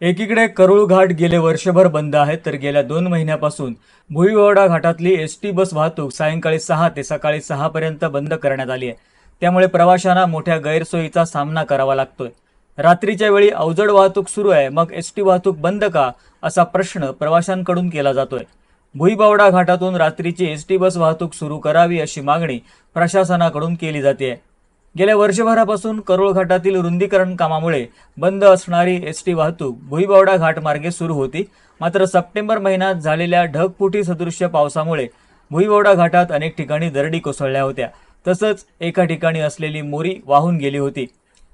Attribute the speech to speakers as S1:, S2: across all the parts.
S1: एकीकडे करुळ घाट गेले वर्षभर बंद आहे तर गेल्या दोन महिन्यापासून भुईवडा घाटातली एस टी बस वाहतूक सायंकाळी सहा ते सकाळी सहा पर्यंत बंद करण्यात आली आहे. त्यामुळे प्रवाशांना मोठ्या गैरसोयीचा सामना करावा लागतोय. रात्रीच्या वेळी अवजड वाहतूक सुरू आहे मग एस टी वाहतूक बंद का असा प्रश्न प्रवाशांकडून केला जातोय. भुईबावडा घाटातून रात्रीची एस टी बस वाहतूक सुरू करावी अशी मागणी प्रशासनाकडून केली जाते गेल्या वर्षभरापासून करोळ घाटातील रुंदीकरण कामामुळे बंद असणारी एस टी वाहतूक भुईबावडा घाटमार्गे सुरू होती. मात्र सप्टेंबर महिन्यात झालेल्या ढगफुटी सदृश्य पावसामुळे भुईबावडा घाटात अनेक ठिकाणी दरडी कोसळल्या होत्या. तसंच एका ठिकाणी असलेली मोरी वाहून गेली होती.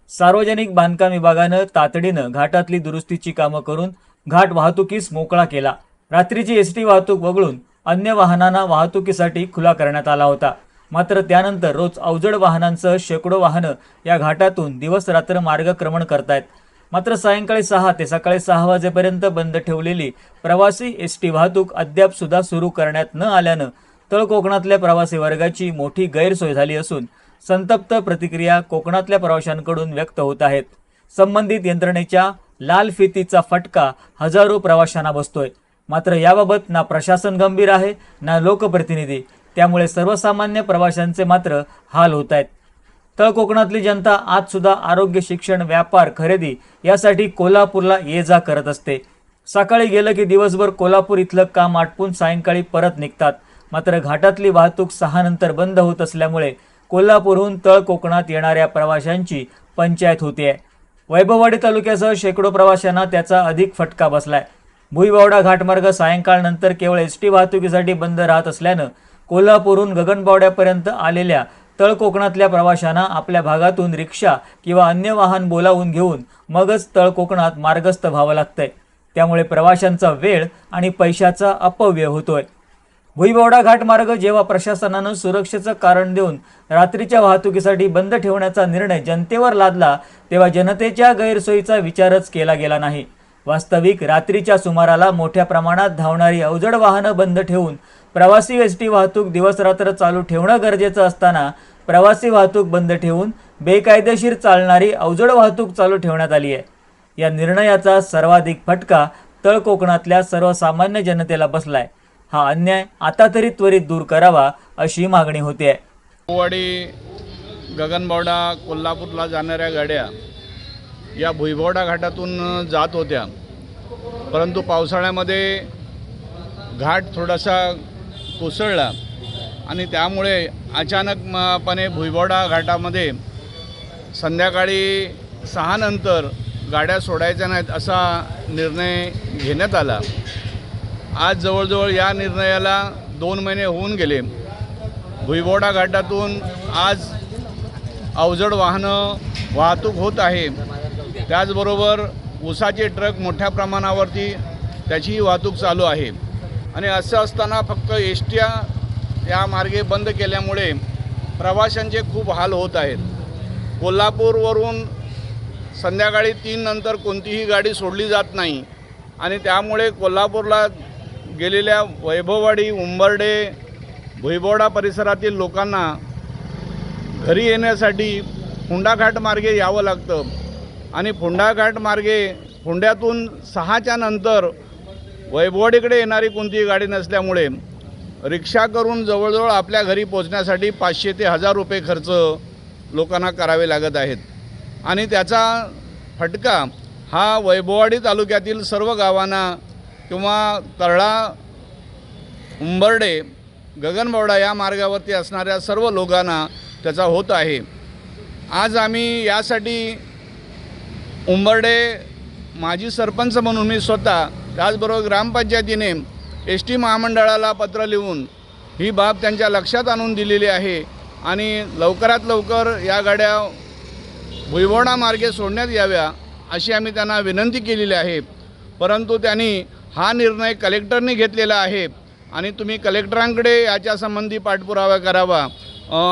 S1: सार्वजनिक बांधकाम विभागानं तातडीनं घाटातली दुरुस्तीची कामं करून घाट वाहतुकीस मोकळा केला. रात्रीची एस टी वाहतूक वगळून अन्य वाहनांना वाहतुकीसाठी खुला करण्यात आला होता. मात्र त्यानंतर रोज अवजड वाहनांसह शेकडो वाहनं या घाटातून दिवस रात्र मार्गक्रमण करतायत. मात्र सायंकाळी सहा ते सकाळी सहा वाजेपर्यंत बंद ठेवलेली प्रवासी एस टी वाहतूक अद्याप सुद्धा सुरू करण्यात न आल्यानं तळ कोकणातल्या प्रवासी वर्गाची मोठी गैरसोय झाली असून संतप्त प्रतिक्रिया कोकणातल्या प्रवाशांकडून व्यक्त होत आहेत. संबंधित यंत्रणेच्या लाल फितीचा फटका हजारो प्रवाशांना बसतोय. मात्र याबाबत ना प्रशासन गंभीर आहे ना लोकप्रतिनिधी. त्यामुळे सर्वसामान्य प्रवाशांचे मात्र हाल होत आहेत तळ कोकणातली जनता आज सुद्धा आरोग्य शिक्षण व्यापार खरेदी यासाठी कोल्हापूरला ये जा करत असते. सकाळी गेलं की दिवसभर कोल्हापूर इथलं काम आटपून सायंकाळी परत निघतात. मात्र घाटातली वाहतूक सहा नंतर बंद होत असल्यामुळे कोल्हापूरहून तळ कोकणात येणाऱ्या प्रवाशांची पंचायत होतीये. वैभववाडी तालुक्यासह शेकडो प्रवाशांना त्याचा अधिक फटका बसलाय. भुईबावडा घाटमार्ग सायंकाळनंतर केवळ एस टी वाहतुकीसाठी बंद राहत असल्यानं कोल्हापूरहून गगनबावड्यापर्यंत आलेल्या तळ कोकणातल्या प्रवाशांना आपल्या भागातून रिक्षा किंवा अन्य वाहन बोलावून घेऊन मगच तळ कोकणात मार्गस्थ व्हावं लागतंय. त्यामुळे प्रवाशांचा वेळ आणि पैशाचा अपव्यय होतोय. भुईबावडा घाट मार्ग जेव्हा प्रशासनानं सुरक्षेचं कारण देऊन रात्रीच्या वाहतुकीसाठी बंद ठेवण्याचा निर्णय जनतेवर लादला तेव्हा जनतेच्या गैरसोयीचा विचारच केला गेला नाही. वास्तविक रात्रीच्या सुमाराला मोठ्या प्रमाणात धावणारी अवजड वाहनं बंद ठेवून प्रवासी एस टी वाहतूक दिवसरात्र चालू ठेवणं गरजेचं असताना प्रवासी वाहतूक बंद ठेवून बेकायदेशीर चालणारी अवजड वाहतूक चालू ठेवण्यात आली आहे. या निर्णयाचा सर्वाधिक फटका तळ कोकणातल्या सर्वसामान्य जनतेला बसलाय. हा अन्याय आता तरी त्वरित दूर करावा अशी मागणी होते
S2: आहे गगनबावडा कोल्हापूरला जाणाऱ्या गाड्या या भुईबोडा घाटातून जात होत्या. परंतु पावसाळ्यामध्ये घाट थोडासा कोसळला आणि त्यामुळे अचानकपणे भुईबोडा घाटामध्ये संध्याकाळी सहानंतर गाड्या सोडायच्या नाहीत असा निर्णय घेण्यात आला. आज जवळजवळ या निर्णयाला दोन महिने होऊन गेले. भुईबोडा घाटातून आज अवजड वाहनं वाहतूक होत आहे. त्याचबरोबर ऊसाचे ट्रक मोठ्या प्रमाणावरती त्याचीही वाहतूक चालू आहे. आणि असं असताना फक्त एसट्या या मार्गे बंद केल्यामुळे प्रवाशांचे खूप हाल होत आहेत. कोल्हापूरवरून संध्याकाळी तीन नंतर कोणतीही गाडी सोडली जात नाही आणि त्यामुळे कोल्हापूरला गेलेल्या वैभववाडी उंबर्डे भुईबोडा परिसरातील लोकांना घरी येण्यासाठी हुंडाघाट मार्गे यावं लागतं. आणि फोंडाघाट मार्गे फोंड्यातून सहाच्या नंतर वैभवडीकडे येणारी कोणतीही गाडी नसल्यामुळे रिक्षा करून जवळजवळ आपल्या घरी पोचण्यासाठी पाचशे ते हजार रुपये खर्च लोकांना करावे लागत आहेत. आणि त्याचा फटका हा वैभववाडी तालुक्यातील सर्व गावांना किंवा तरळा उंबर्डे गगनबावडा या मार्गावरती असणाऱ्या सर्व लोकांना त्याचा होत आहे. आज आम्ही यासाठी उंबर्डे माजी सरपंच म्हणून मी स्वतः त्याचबरोबर ग्रामपंचायतीने एस टी महामंडळाला पत्र लिहून ही बाब त्यांच्या लक्षात आणून दिलेली आहे आणि लवकरात लवकर या गाड्या भुईबोडा मार्गे सोडण्यात याव्या अशी आम्ही त्यांना विनंती केलेली आहे. परंतु त्यांनी हा निर्णय कलेक्टरने घेतलेला आहे आणि तुम्ही कलेक्टरांकडे याच्यासंबंधी पाठपुरावा करावा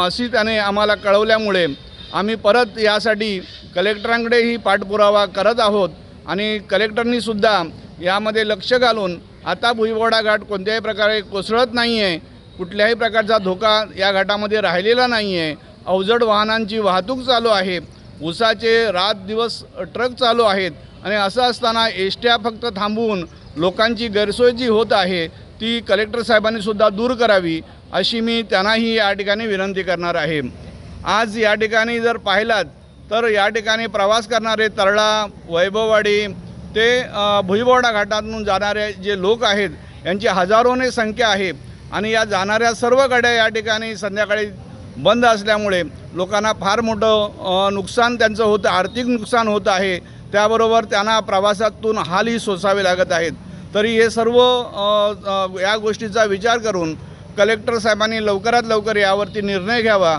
S2: अशी त्याने आम्हाला कळवल्यामुळे आम्ही परत यासाठी कलेक्टरांकडेही पाठपुरावा करत आहोत आणि कलेक्टरनीसुद्धा यामध्ये लक्ष घालून आता भुईवडा घाट कोणत्याही प्रकारे कोसळत नाही आहे कुठल्याही प्रकारचा धोका या घाटामध्ये राहिलेला नाही आहे अवजड वाहनांची वाहतूक चालू आहे. उसाचे रात दिवस ट्रक चालू आहेत आणि असं असताना एसट्या फक्त थांबवून लोकांची गैरसोय जी होत आहे ती कलेक्टर साहेबांनीसुद्धा दूर करावी अशी मी त्यांनाही या ठिकाणी विनंती करणार आहे. आज या ठिकाणी जर पाहिलात तर या ठिकाणी प्रवास करणारे तरळा वैभववाडी ते भुईबोडा घाटातून जाणारे जे लोक आहेत यांची हजारोने संख्या आहे. आणि या जाणाऱ्या सर्व गाड्या या ठिकाणी संध्याकाळी बंद असल्यामुळे लोकांना फार मोठं नुकसान त्यांचं होतं आर्थिक नुकसान होत आहे. त्याबरोबर त्यांना प्रवासातून हालही सोसावे लागत आहेत. तरी हे सर्व या गोष्टीचा विचार करून कलेक्टर साहेबांनी लवकरात लवकर यावरती निर्णय घ्यावा.